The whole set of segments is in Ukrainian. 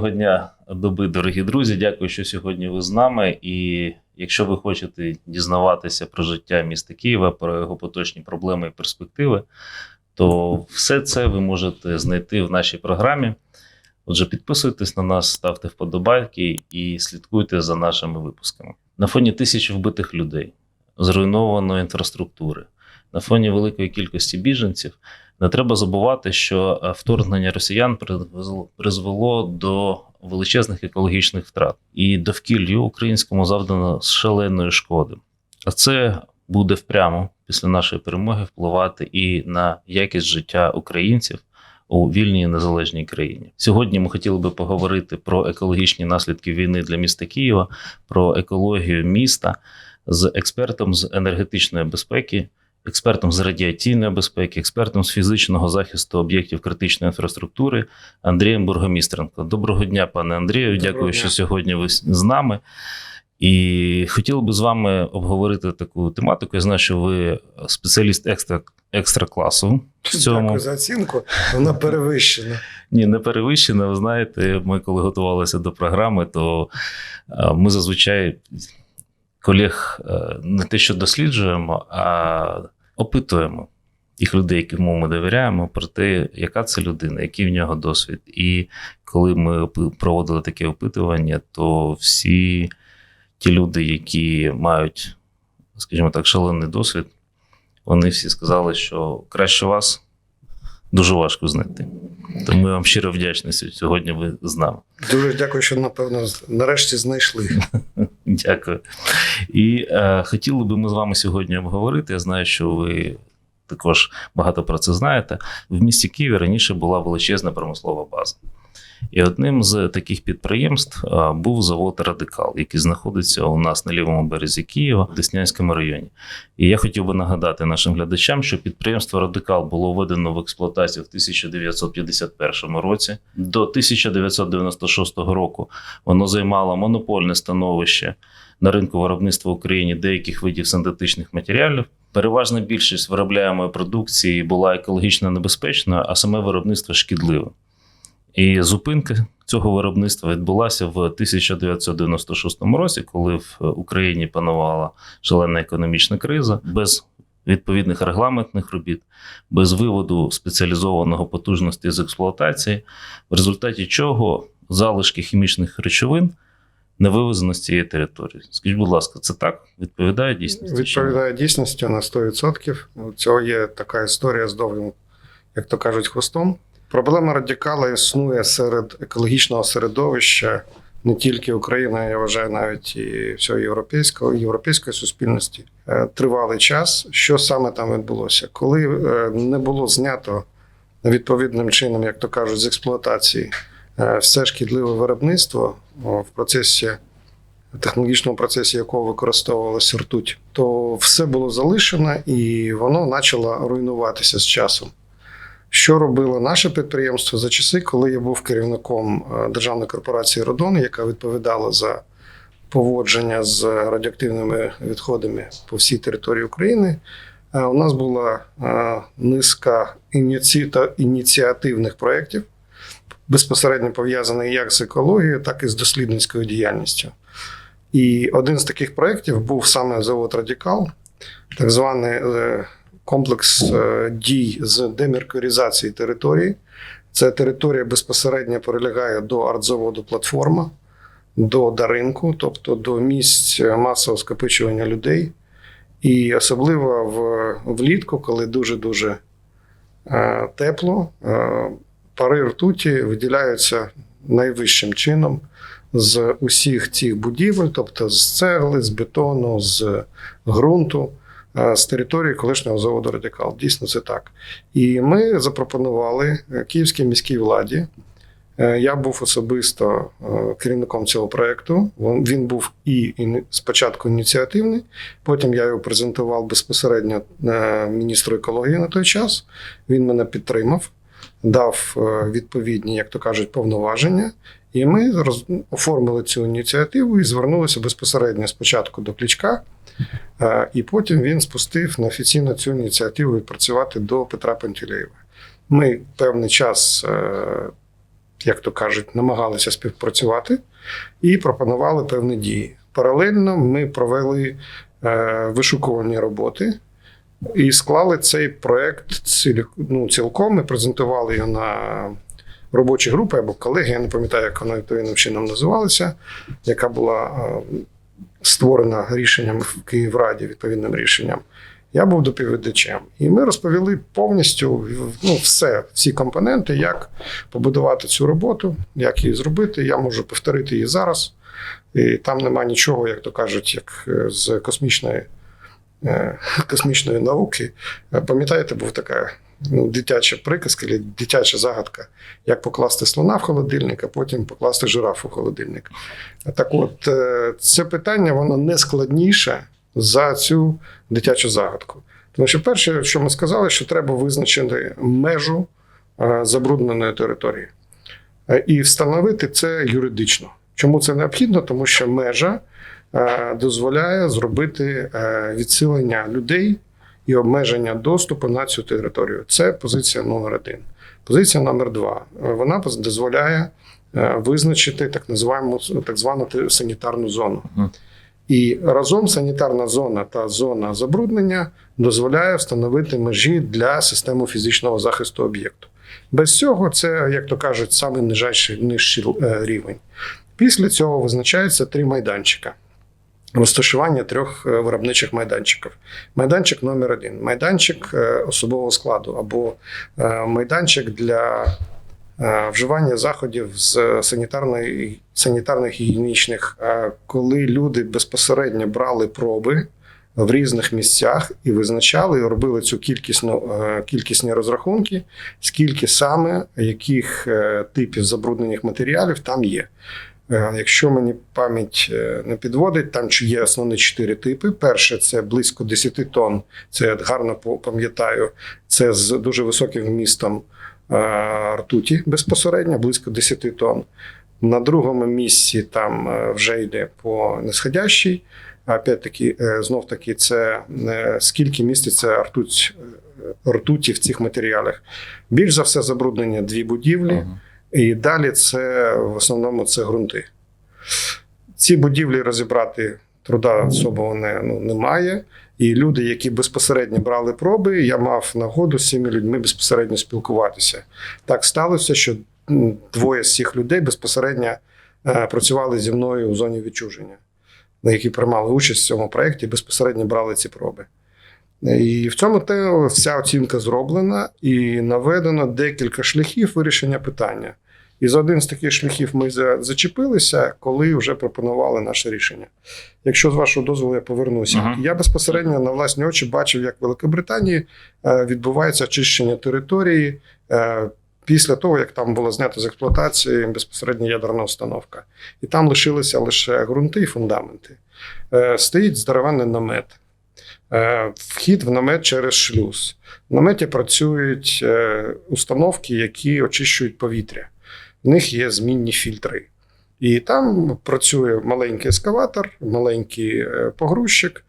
Доброго дня, доби, дорогі друзі. Дякую, що сьогодні ви з нами. І якщо ви хочете дізнаватися про життя міста Києва, про його поточні проблеми і перспективи, то все це ви можете знайти в нашій програмі. Отже, підписуйтесь на нас, ставте вподобайки і слідкуйте за нашими випусками. На фоні тисяч вбитих людей, зруйнованої інфраструктури, на фоні великої кількості біженців. Не треба забувати, що е, вторгнення росіян призвело- до величезних екологічних втрат, і довкіллю українському завдано шаленої шкоди. А це буде впрямо після нашої перемоги впливати і на якість життя українців у вільній незалежній країні. Сьогодні ми хотіли би поговорити про екологічні наслідки війни для міста Києва, про екологію міста з експертом з енергетичної безпеки експертом з радіаційної безпеки, експертом з фізичного захисту об'єктів критичної інфраструктури Андрієм Бургомістренко. Доброго дня, пане Андрію. Доброго Дякую, дня. що сьогодні ви з нами. І хотів би з вами обговорити таку тематику. Я знаю, що ви спеціаліст екстра, екстра класу в цьому. Дякую за оцінку. Вона перевищена. Ні, не перевищено. Ви знаєте, ми коли готувалися до програми, то е, ми зазвичай колег е, не те, що досліджуємо, а опитуємо тих людей, яким ми довіряємо, про те, яка це людина, який в нього досвід. І коли ми проводили таке опитування, то всі ті люди, які мають, скажімо так, шалений досвід, вони всі сказали, що краще вас дуже важко знайти. Тому я вам щиро вдячний, сьогодні ви з нами. Дуже дякую, що напевно нарешті знайшли. Дякую. І е, хотіли би ми з вами сьогодні обговорити. Я знаю, що ви також багато про це знаєте. В місті Києві раніше була величезна промислова база. І одним з таких підприємств був завод Радикал, який знаходиться у нас на лівому березі Києва, в Деснянському районі. І я хотів би нагадати нашим глядачам, що підприємство Радикал було введено в експлуатацію в 1951 році. До 1996 року воно займало монопольне становище на ринку виробництва в Україні деяких видів синтетичних матеріалів. Переважна більшість виробляємої продукції була екологічно небезпечною, а саме виробництво шкідливе. І зупинка цього виробництва відбулася в 1996 році, коли в Україні панувала шалена економічна криза, без відповідних регламентних робіт, без виводу спеціалізованого потужності з експлуатації, в результаті чого залишки хімічних речовин не вивезено з цієї території. Скажіть, будь ласка, це так? Відповідає дійсності? Відповідає дійсності на 100%. У цього є така історія з довгим, як то кажуть, хвостом. Проблема радикала існує серед екологічного середовища не тільки України, я вважаю, навіть і всього європейського європейської суспільності. Е, Тривалий час. Що саме там відбулося? Коли е, не було знято відповідним чином, як то кажуть, з експлуатації е, все шкідливе виробництво в процесі технологічному процесі якого використовувалася ртуть, то все було залишено і воно почало руйнуватися з часом. Що робило наше підприємство за часи, коли я був керівником е, державної корпорації Родон, яка відповідала за поводження з радіоактивними відходами по всій території України, е, у нас була е, низка ініці... ініціативних проєктів, безпосередньо пов'язаних як з екологією, так і з дослідницькою діяльністю. І один з таких проєктів був саме завод Радікал, так званий комплекс е, дій з демеркуризації території. Це територія безпосередньо прилягає до артзаводу платформа, до Даринку, тобто до місць масового скопичування людей. І особливо в, влітку, коли дуже-дуже е, тепло, е, пари ртуті виділяються найвищим чином з усіх цих будівель, тобто з цегли, з бетону, з ґрунту, е, з території колишнього заводу Радикал. Дійсно, це так. І ми запропонували е, київській міській владі. е, Я був особисто е, керівником цього проєкту. Він- був і спочатку ініціативний, потім я його презентував безпосередньо е, міністру екології на той час. Він мене підтримав, дав е, відповідні, як то кажуть, повноваження. І ми оформили цю ініціативу і звернулися безпосередньо спочатку до Клічка, е, і потім він спустив на офіційно цю ініціативу відпрацювати до Петра Пантелеєва. Ми певний час е, як то кажуть, намагалися співпрацювати і пропонували певні дії. Паралельно ми провели е, вишукувані роботи і склали цей проект ну, цілком. Ми презентували його на робочі групи або колеги, я не пам'ятаю, як вона відповідним чином називалася, яка була е, створена рішенням в Київраді, відповідним рішенням. Я був доповідачем, і ми розповіли повністю ну, все, всі компоненти, як побудувати цю роботу, як її зробити. Я можу повторити її зараз. І там нема нічого, як то кажуть, як е, з космічної, е, космічної науки. Е, Пам'ятаєте, був така ну, дитяча приказка, або дитяча загадка, як покласти слона в холодильник, а потім покласти жирафу в холодильник. Так от, е, це питання воно не складніше за цю дитячу загадку. Тому що перше, що ми сказали, що треба визначити межу е, забрудненої території Е, і встановити це юридично. Чому це необхідно? Тому що межа дозволяє зробити відсилення людей і обмеження доступу на цю територію. Це позиція номер один. Позиція номер два. Е, Вона дозволяє е, визначити так називаємо так звану санітарну зону. І разом санітарна зона та зона забруднення дозволяє встановити межі для системи фізичного захисту об'єкту. Без цього це, як то кажуть, саме нижайший нижчий е, рівень. Після цього визначаються три майданчика. Розташування трьох е, виробничих майданчиків. Майданчик номер один майданчик е, особового складу або е, майданчик для вживання заходів з санітарної, санітарних гігієнічних, коли люди безпосередньо брали проби в різних місцях і визначали, і робили цю кількісну, кількісні розрахунки, скільки саме яких типів забруднених матеріалів там є. Е, Якщо мені пам'ять е, не підводить, там є основні чотири типи. Перше це близько 10 тонн. Це я гарно пам'ятаю. Це з дуже високим вмістом е, ртуті безпосередньо, близько 10 тонн. На другому місці там вже йде по нисходящій. Опять-таки, е, знов таки, це скільки міститься ртуть, ртуті в цих матеріалах. Більш за все забруднення дві будівлі. Ага. І далі це в основному це ґрунти. Ці будівлі розібрати труда особого не, ну, немає. І люди, які безпосередньо брали проби, я мав нагоду з цими людьми безпосередньо спілкуватися. Так сталося, що двоє з цих людей безпосередньо е, працювали зі мною у зоні відчуження, на які приймали участь в цьому проєкті, безпосередньо брали ці проби. І в цьому те вся оцінка зроблена і наведено декілька шляхів вирішення питання. І за один з таких шляхів ми зачепилися, коли вже пропонували наше рішення. Якщо з вашого дозволу я повернуся, Ага. я безпосередньо на власні очі бачив, як в Великобританії е, відбувається очищення території е, після того, як там була знята з експлуатації безпосередньо ядерна установка. І там лишилися лише ґрунти і фундаменти. Е, Стоїть здоровенний намет. Е, Вхід в намет через шлюз. В наметі працюють е, установки, які очищують повітря. В них є змінні фільтри. І там працює маленький ескаватор, маленький е, погрузчик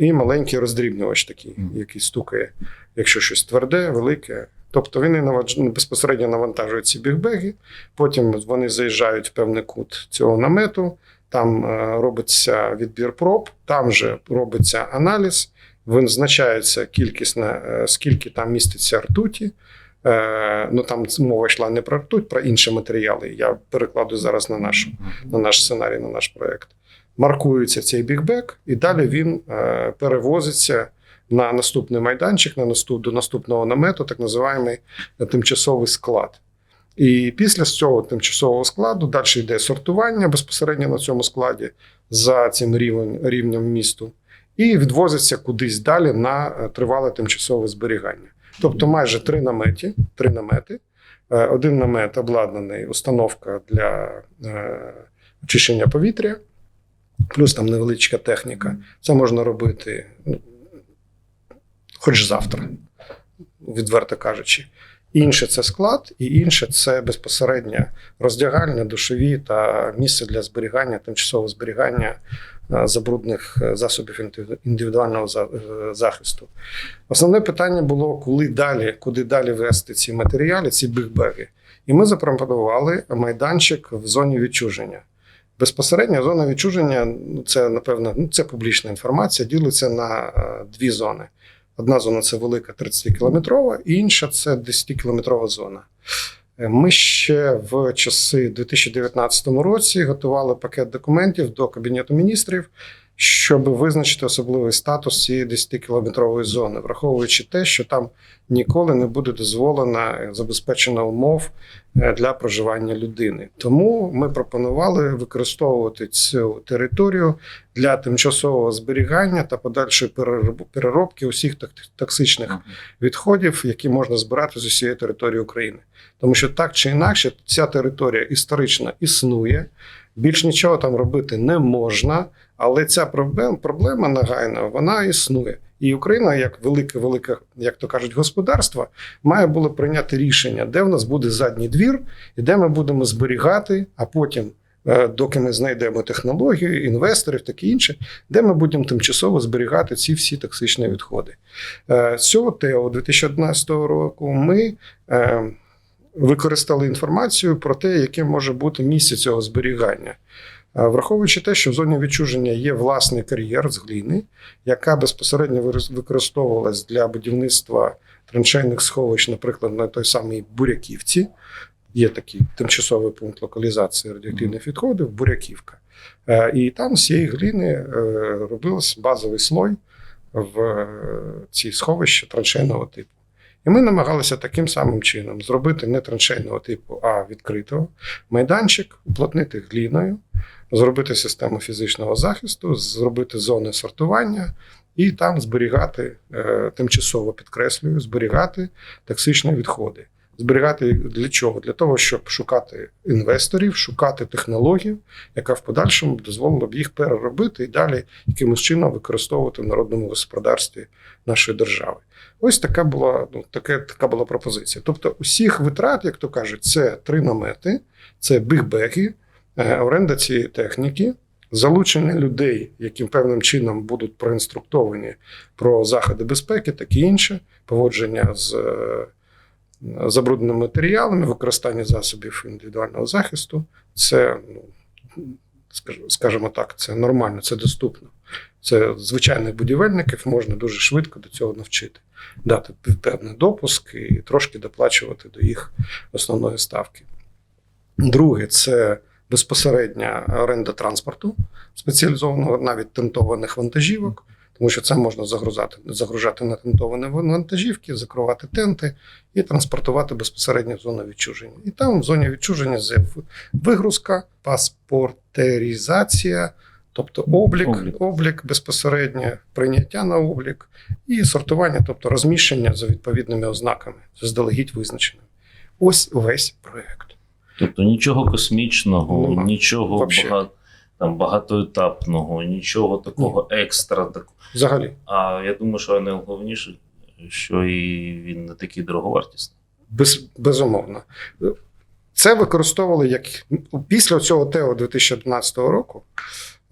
і маленький роздрібнювач такий, який стукає, якщо щось тверде, велике. Тобто вони навадж- безпосередньо навантажують ці бігбеги, потім вони заїжджають в певний кут цього намету, там е, робиться відбір проб, там же робиться аналіз, визначається кількісна, е, скільки там міститься ртуті. Е, Ну там мова йшла не про ртуть, про інші матеріали. Я перекладу зараз на наш, на наш сценарій, на наш проект. Маркується цей бікбек, і далі він перевозиться на наступний майданчик, на наступ, до наступного намету, так називаємо тимчасовий склад. І після цього тимчасового складу далі йде сортування безпосередньо на цьому складі за цим рівнем, рівнем місту, і відвозиться кудись далі на е, тривале тимчасове зберігання. Тобто майже три намети, три намети. Е, Один намет обладнаний установка для е, очищення повітря, плюс там невеличка техніка. Це можна робити ну, хоч завтра, відверто кажучи. Інше це склад, і інше це безпосередньо роздягальня, душові та місце для зберігання, тимчасового зберігання е, забрудних е, засобів інди- індивідуального е, захисту. Основне питання було, коли далі, куди далі вести ці матеріали, ці бігбеги. І ми запропонували майданчик в зоні відчуження. Безпосередньо зона відчуження ну, це, напевно, ну, це публічна інформація, ділиться на дві зони. Одна зона це велика 30-кілометрова, інша це 10-кілометрова зона. Е, Ми ще в часи 2019 році готували пакет документів до Кабінету міністрів, щоб визначити особливий статус цієї 10-кілометрової зони, враховуючи те, що там ніколи не буде дозволено е, забезпечено умов е, для проживання людини. Тому ми пропонували використовувати цю територію для тимчасового зберігання та подальшої перероб- переробки усіх токсичних відходів, які можна збирати з усієї території України. Тому що так чи інакше, ця територія історично існує, більш нічого там робити не можна, але ця проблема, нагайна, вона існує. І Україна, як велике, велике, як то кажуть, господарство, має було прийняти рішення, де в нас буде задній двір, і де ми будемо зберігати, а потім, е, доки ми знайдемо технологію, інвесторів, таке інше, де ми будемо тимчасово зберігати ці всі токсичні відходи. Е, цього ТЕО 2011 року ми е, використали інформацію про те, яке може бути місце цього зберігання. Е, Враховуючи те, що в зоні відчуження є власний кар'єр з глини, яка безпосередньо використовувалась для будівництва траншейних сховищ, наприклад, на той самій Буряківці. Є такий тимчасовий пункт локалізації радіоактивних відходів Буряківка. Е, І там з цієї глини е, робився базовий слой в ці сховища траншейного типу. І ми намагалися таким самим чином зробити не траншейного типу, а відкритого майданчик, уплотнити гліною, зробити систему фізичного захисту, зробити зони сортування і там зберігати, е, тимчасово підкреслюю, зберігати токсичні відходи. Зберігати для чого? Для того, щоб шукати інвесторів, шукати технологію, яка в подальшому дозволила б їх переробити і далі якимось чином використовувати в народному господарстві нашої держави. Ось така була ну, таке, така була пропозиція. Тобто, усіх витрат, як то кажуть, це три намети, це бігбеги, оренда цієї техніки, залучення людей, які певним чином будуть проінструктовані про заходи безпеки, таке інше, поводження з е, забрудненими матеріалами, використання засобів індивідуального захисту. Це, ну, скажімо так, це нормально, це доступно. Це звичайних будівельників можна дуже швидко до цього навчити, дати певний допуск і трошки доплачувати до їх основної ставки. Друге, це безпосередня оренда транспорту, спеціалізованого навіть тентованих вантажівок, тому що це можна загрузати, загружати на тентовані вантажівки, закривати тенти і транспортувати безпосередньо в зону відчуження. І там в зоні відчуження є вигрузка, паспортеризація, тобто облік, Облік. облік. безпосередньо, прийняття на облік і сортування, тобто розміщення за відповідними ознаками, заздалегідь визначеними. Ось весь проект. Тобто нічого космічного, Нема. нічого Вообще. багато, там, багатоетапного, нічого такого екстра. Так... Взагалі, А я думаю, що найголовніше, що і він не такий дороговартісний. без, безумовно. Це використовували як після цього ТЕО 2011 року.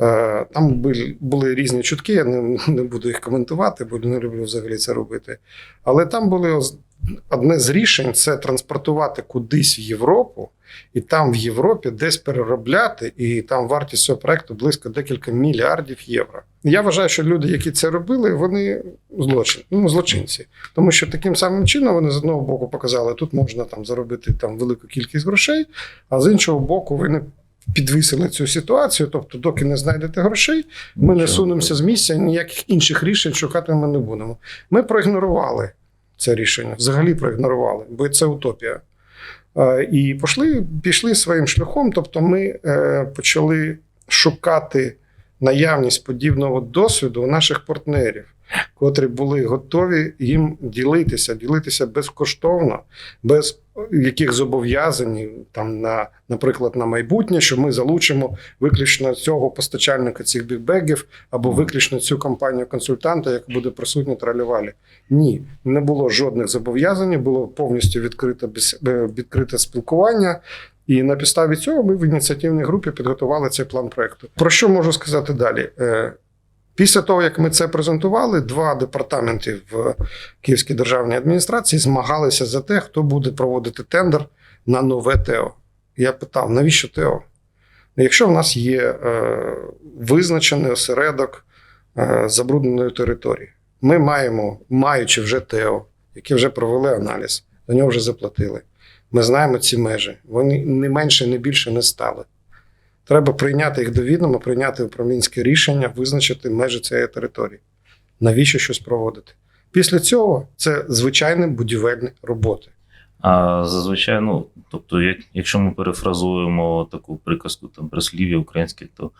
Е, Там були, різні чутки, я не, не буду їх коментувати, бо не люблю взагалі це робити. Але там були одне з рішень це транспортувати кудись в Європу, і там в Європі десь переробляти, і там вартість цього проекту близько декілька мільярдів євро. Я вважаю, що люди, які це робили, вони злочин, ну, злочинці. Тому що таким самим чином вони з одного боку показали, тут можна там заробити там велику кількість грошей, а з іншого боку, ви не підвисили цю ситуацію. Тобто, доки не знайдете грошей, ми не сунемося з місця, ніяких інших рішень шукати ми не будемо. Ми проігнорували це рішення, взагалі проігнорували, бо це утопія. Е, І пішли, пішли своїм шляхом. Тобто, ми е, почали шукати наявність подібного досвіду у наших партнерів, котрі були готові їм ділитися, ділитися безкоштовно, без яких зобов'язань там на, наприклад, на майбутнє, що ми залучимо виключно цього постачальника цих бікбегів або виключно цю компанію консультанта, яка буде присутня тралювалі. Ні, не було жодних зобов'язань, було повністю відкрите е, відкрите спілкування. І на підставі цього ми в ініціативній групі підготували цей план проекту. Про що можу сказати далі? Після того, як ми це презентували, два департаменти в Київській державній адміністрації змагалися за те, хто буде проводити тендер на нове ТЕО. Я питав, навіщо ТЕО? Якщо в нас є е, визначений осередок е, забрудненої території, ми маємо, маючи вже ТЕО, які вже провели аналіз, до нього вже заплатили. Ми знаємо ці межі. Вони не менше, не більше не стали. Треба прийняти їх до відома, прийняти управлінське рішення, визначити межі цієї території. Навіщо щось проводити? Після цього це звичайні будівельні роботи. А зазвичай, ну, тобто, як, якщо ми перефразуємо таку приказку там прислів'я українське, то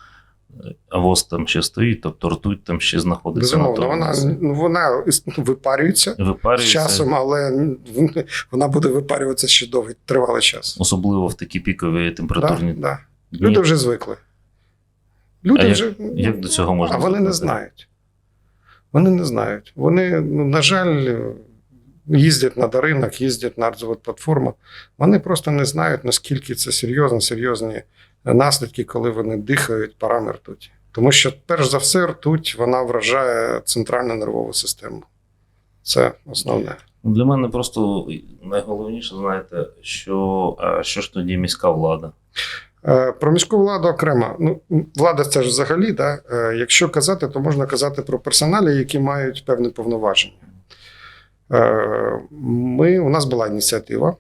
е, авоз там ще стоїть, тобто ртуть там ще знаходиться Безумовно, вона, ну, вона іс- випарюється з часом, але вона буде випарюватися ще довгий тривалий час. особливо в такі пікові температурні Да, да. Люди вже звикли. Люди А вже, як до цього можна А вони не знають. Вони не знають. Вони, ну, на жаль, їздять на ринок, їздять на платформах. Вони просто не знають, наскільки це серйозно, серйозні наслідки, коли вони дихають парами ртуті. Тому що, перш за все, ртуть вона вражає центральну нервову систему. Це основне. Ну, Для мене просто найголовніше, знаєте, що, що ж тоді міська влада? Е, Про міську владу окремо. Ну, влада це ж взагалі, да? Е, якщо казати, то можна казати про персоналі, які мають певні повноваження. Е, Ми, у нас була ініціатива,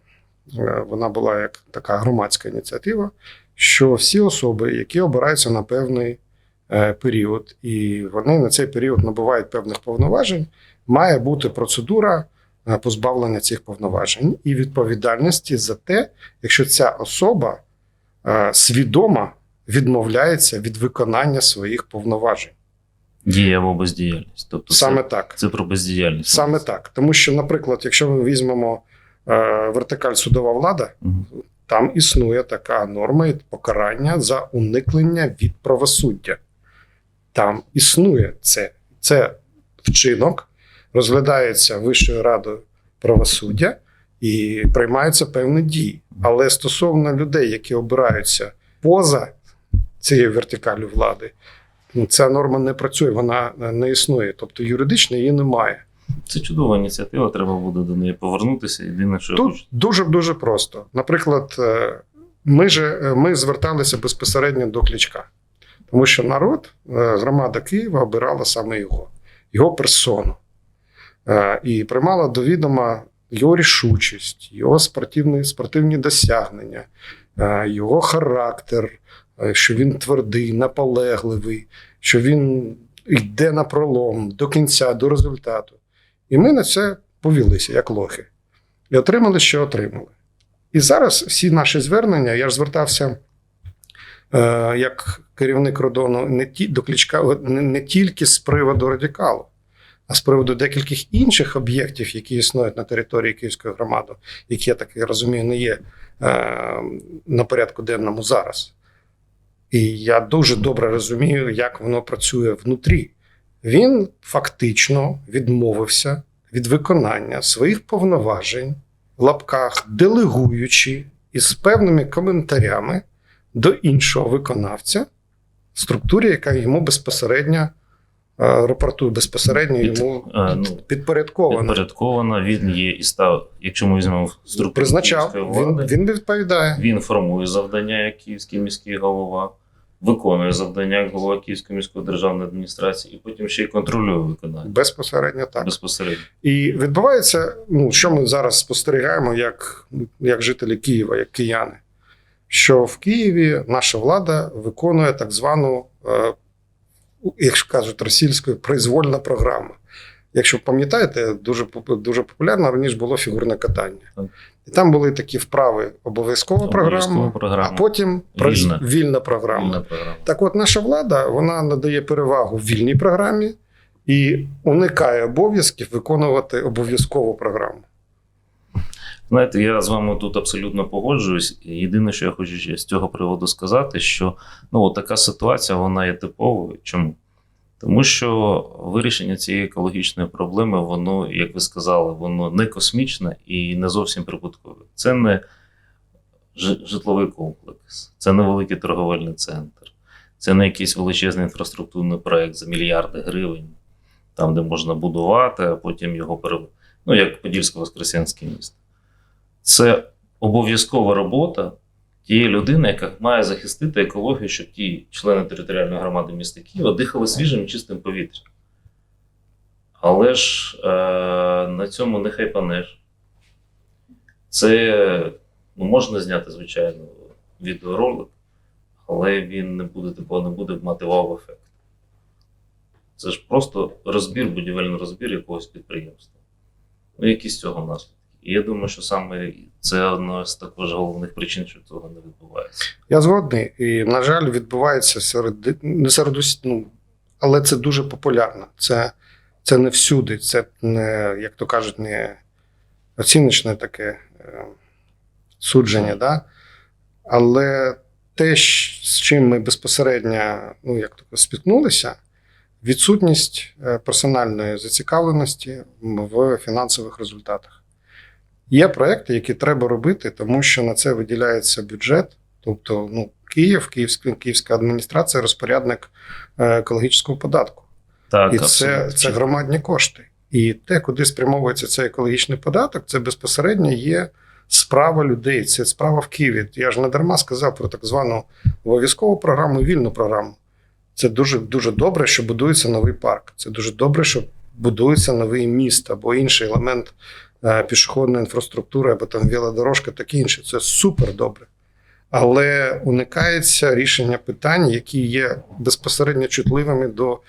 вона була як така громадська ініціатива, що всі особи, які обираються на певний період, і вони на цей період набувають певних повноважень, має бути процедура позбавлення цих повноважень і відповідальності за те, якщо ця особа свідомо відмовляється від виконання своїх повноважень. Дія або бездіяльність. Тобто Саме це, так. це про бездіяльність. Саме так. Тому що, наприклад, якщо ми візьмемо е, вертикаль судова влада, Мгм. там існує така норма і покарання за уникнення від правосуддя. Там існує це. Це вчинок, розглядається Вищою радою правосуддя і приймаються певні дії. Але стосовно людей, які обираються поза цією вертикалю влади, ну, ця норма не працює, вона не існує. Тобто юридично її немає. Це чудова ініціатива, треба буде до неї повернутися. Єдине, що Тут хочу. дуже дуже просто. Наприклад, е, ми же е, ми зверталися безпосередньо до Кличка, тому що народ, е, громада Києва обирала саме його, його персону. Е, І приймала до відома його рішучість, його спортивні, спортивні досягнення, е, його характер, е, що він твердий, наполегливий, що він йде на пролом до кінця, до результату. І ми на це повілися, як лохи. І отримали, що отримали. І зараз всі наші звернення, я ж звертався е, як керівник родону не ті, до Кличка не, не тільки з приводу радикалу, а з приводу декількох інших об'єктів, які існують на території Київської громади, які, я так і розумію, не є е, на порядку денному зараз. І я дуже добре розумію, як воно працює внутрі. Він фактично відмовився від виконання своїх повноважень в лапках, делегуючи із певними коментарями до іншого виконавця структурі, яка йому безпосередньо е, рапортує, безпосередньо Під- йому е, ну, підпорядкована. Підпорядкована, він є і став, якщо ми візьмемо структуру Призначав, київської він, він відповідає. він формує завдання як київський міський голова, виконує завдання як голова Київської міської державної адміністрації, і потім ще й контролює виконання Безпосередньо так. безпосередньо. І відбувається, ну що ми зараз спостерігаємо як, як жителі Києва, як кияни, що в Києві наша влада виконує так звану, е, як кажуть російською, произвольна програма. Якщо пам'ятаєте, дуже, дуже популярно раніше було фігурне катання. Так. І там були такі вправи: обов'язкова програма, програма. а потім Вільна. вільна програма. Вільна програма. Так от наша влада вона надає перевагу вільній програмі і уникає обов'язків виконувати обов'язкову програму. Знаєте, я з вами тут абсолютно погоджуюсь. Єдине, що я хочу з цього приводу сказати, що ну, така ситуація вона є типовою. Чому? Тому що вирішення цієї екологічної проблеми, воно, як ви сказали, воно не космічне і не зовсім прибуткове. Це не житловий комплекс, це не великий торговельний центр, це не якийсь величезний інфраструктурний проект за мільярди гривень, там, де можна будувати, а потім його пере... ну, як Подільсько-Воскресенське місто. Це обов'язкова робота тієї людини, яка має захистити екологію, щоб ті члени територіальної громади міста Києва дихали свіжим і чистим повітрям. Але ж е, на цьому нехай панеш. Це ну, можна зняти, звичайно, відеоролик, але він не буде такого, не буде мати вау-ефект. Це ж просто розбір, будівельний розбір якогось підприємства. Ну, які з цього наслідки. І я думаю, що саме це одна з також головних причин, що цього не відбувається. Я згодний. І, на жаль, відбувається серед не серед усіх, ну, але це дуже популярно. Це, це не всюди, це не, як то кажуть, не оціночне таке е, судження. Да? Але те, з чим ми безпосередньо ну, як то спіткнулися, відсутність е, персональної зацікавленості в фінансових результатах. Є проекти, які треба робити, тому що на це виділяється бюджет. Тобто, ну, Київ, Київська, Київська адміністрація, розпорядник е, екологічного податку. Так, І це, це громадні кошти. І те, куди спрямовується цей екологічний податок, це безпосередньо є справа людей. Це справа в Києві. Я ж не дарма сказав про так звану обов'язкову програму, і вільну програму. Це дуже дуже добре, що будується новий парк. Це дуже добре, що будується новий міст або інший елемент е, пішохідної інфраструктури, або там велодорожка, таке інше. Це супер добре. Але уникається рішення питань, які є безпосередньо чутливими до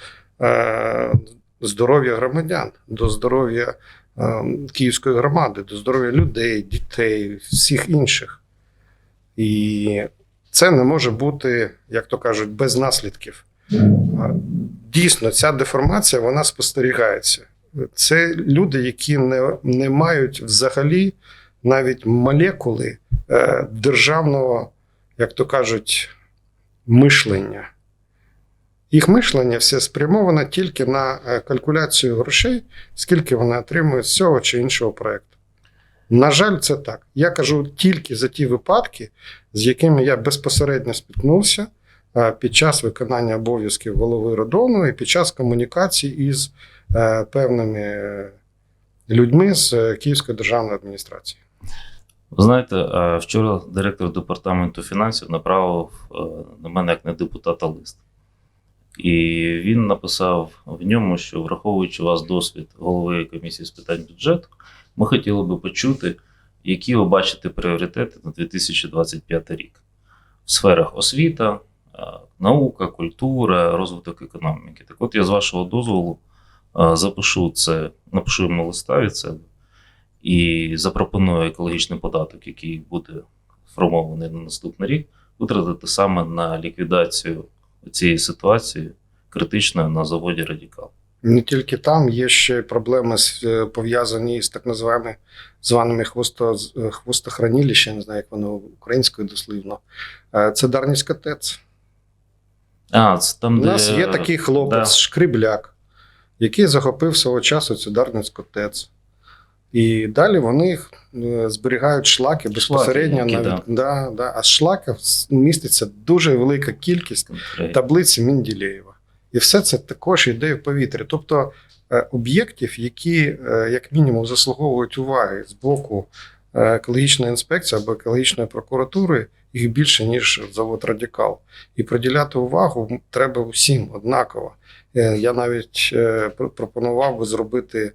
е, здоров'я громадян, до здоров'я е, Київської громади, до здоров'я людей, дітей, всіх інших. І це не може бути, як то кажуть, без наслідків. Дійсно, ця деформація вона спостерігається. Це люди, які не, не мають взагалі навіть молекули е, державного, як то кажуть, мишлення. Їх мишлення все спрямоване тільки на е, калькуляцію грошей, скільки вони отримують з цього чи іншого проєкту. На жаль, це так. Я кажу тільки за ті випадки, з якими я безпосередньо спіткнувся е, під час виконання обов'язків голови Родону і під час комунікації із певними е, людьми з Київської державної адміністрації. Ви знаєте, е, вчора директор департаменту фінансів направив е, на мене як на депутата лист. І він написав в ньому, що враховуючи вас досвід голови комісії з питань бюджету, ми хотіли би почути, які ви бачите пріоритети на 2025 рік в сферах освіта, наука, культура, розвиток економіки. Так от я з вашого дозволу запишу це, напишу йому листа від себе і запропоную екологічний податок, який буде сформований на наступний рік, витратити саме на ліквідацію цієї ситуації критичної на заводі Радікал. Не тільки там, є ще проблеми е, пов'язані з так називаємо званими хвосто, е, не знаю, як воно українською дослівно. Е, Це Дарницька ТЕЦ. А, це там, У де нас є такий хлопець, да. Шкрібляк, який захопив свого часу цю Дарницьку ТЕЦ. І далі вони е, зберігають шлаки безпосередньо які, на да. від... да, да. а з шлаків міститься дуже велика кількість таблиці Менділеєва. І все це також йде в повітрі. Тобто е, об'єктів, які е, як мінімум заслуговують уваги з боку екологічної інспекції або екологічної прокуратури, їх більше, ніж завод Радикал. І приділяти увагу треба усім однаково. Е, Я навіть е, пропонував би зробити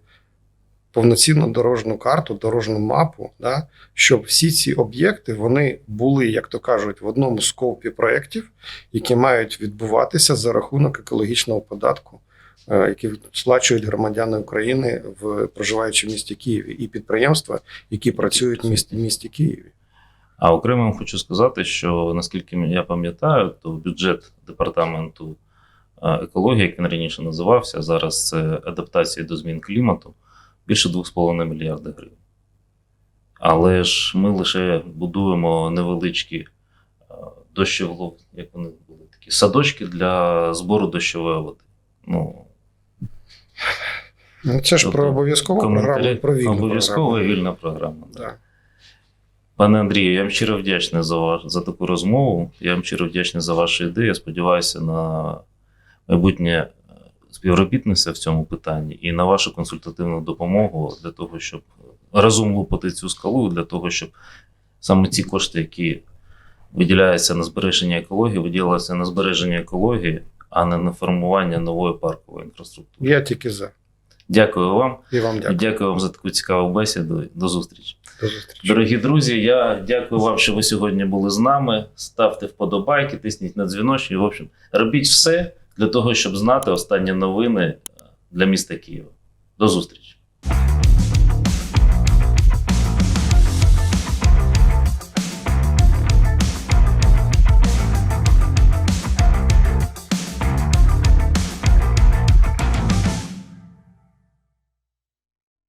повноцінну дорожню карту, дорожню мапу, да, щоб всі ці об'єкти вони були, як то кажуть, в одному скопі проєктів, які мають відбуватися за рахунок екологічного податку, е, який сплачують громадяни України в проживаючи в місті Києві, і підприємства, які працюють в місті, місті Києві. А окремо хочу сказати, що наскільки я пам'ятаю, то бюджет департаменту е, екології, як він раніше називався, зараз це адаптація до змін клімату, більше 2,5 мільярда гривень. Але ж ми лише будуємо невеличкі дощовло, як вони були такі садочки для збору дощової води. Ну, Ну, Це ж Тобто про обов'язкову програму, про вільну обов'язкова вільна програма. да. Да. Пане Андрію, я вам щиро вдячний за, ваш, за таку розмову. Я вам щиро вдячний за ваші ідеї. Я сподіваюся на майбутнє е, співробітництво в цьому питанні і на вашу консультативну допомогу для того, щоб разом лупати цю скалу, для того, щоб саме ці кошти, які виділяються на збереження екології, виділяються на збереження екології, а не на формування нової паркової інфраструктури. Я тільки за. Дякую вам І вам дякую. дякую вам за таку цікаву бесіду. До зустрічі. До зустрічі. Дорогі друзі, я дякую вам, що ви сьогодні були з нами. Ставте вподобайки, тисніть на дзвіночки. В общем, робіть все для того, щоб знати останні новини для міста Києва. До зустрічі.